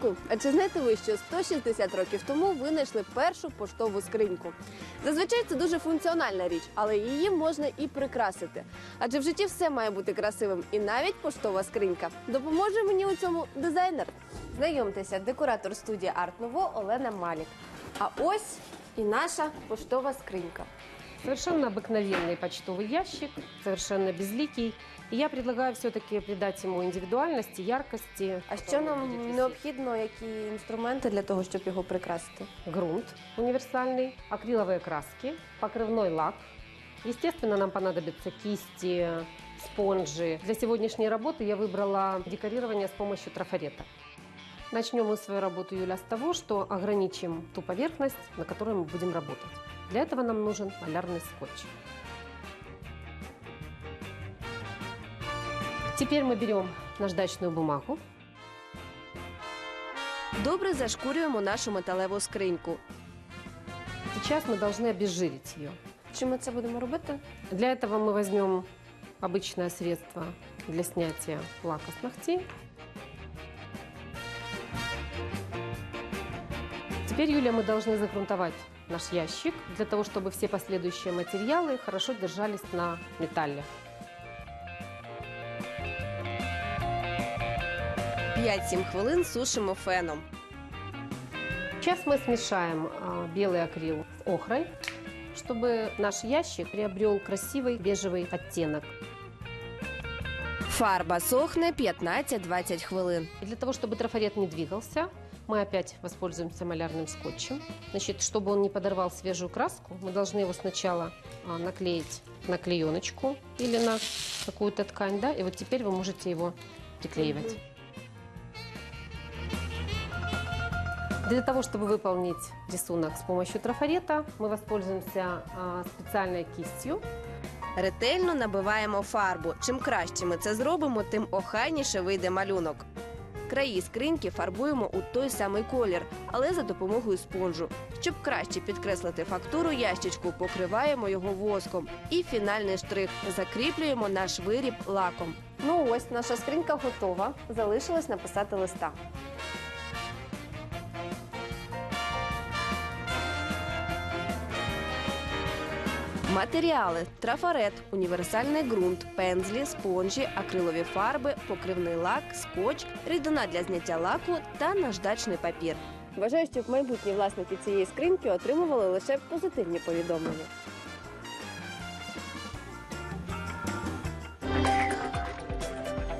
часу. А чи знаєте ви, що 160 років тому винайшли першу поштову скриньку? Зазвичай це дуже функціональна річ, але її можна і прикрасити. Адже в житті все має бути красивим, і навіть поштова скринька. Допоможе мені у цьому дизайнер. Знайомтеся, декоратор студії Арт Ново Олена Малік. А ось і наша поштова скринька. Совершенно обыкновенный почтовый ящик, совершенно безликий. И я предлагаю все-таки придать ему индивидуальности, яркости. А що нам необхідно, які інструменти для того, щоб його прикрасити? Грунт универсальный, акриловые краски, покрывной лак. Естественно, нам понадобятся кисти, спонжи. Для сегодняшней работы я выбрала декорирование с помощью трафарета. Начнем мы свою работу, Юля, с того, что ограничим ту поверхность, на которой мы будем работать. Для этого нам нужен малярный скотч. Теперь мы берем наждачную бумагу, Добре зашкурюємо нашу металеву скриньку. Сейчас мы должны обезжирить ее. Чи ми це будемо робити? Для этого мы возьмем обычное средство для снятия лака с ногтей. Теперь, Юля, мы должны загрунтовать наш ящик для того, чтобы все последующие материалы хорошо держались на металле. 5-7 хвилин сушимо феном. Сейчас мы смешаем а, белый акрил с охрой, чтобы наш ящик приобрел красивый бежевый оттенок. Фарба сохне 15-20 хвилин. И для того, чтобы трафарет не двигался, мы опять воспользуемся малярным скотчем. Значит, чтобы он не подорвал свежую краску, мы должны его сначала а, наклеить на клееночку или на какую-то ткань, да, и вот теперь вы можете его приклеивать. Для того, чтобы выполнить рисунок с помощью трафарета, мы воспользуемся а, специальной кистью. Ретельно набиваємо фарбу. Чим краще ми це зробимо, тим охайніше вийде малюнок. Краї скриньки фарбуємо у той самий колір, але за допомогою спонжу. Щоб краще підкреслити фактуру ящичку, покриваємо його воском. І фінальний штрих закріплюємо наш виріб лаком. Ну ось наша скринька готова. Залишилось написати листа. Матеріали: трафарет, універсальний ґрунт, пензлі, спонжі, акрилові фарби, покривний лак, скотч, рідина для зняття лаку та наждачний папір. Бажаю, щоб майбутні власники цієї скриньки отримували лише позитивні повідомлення.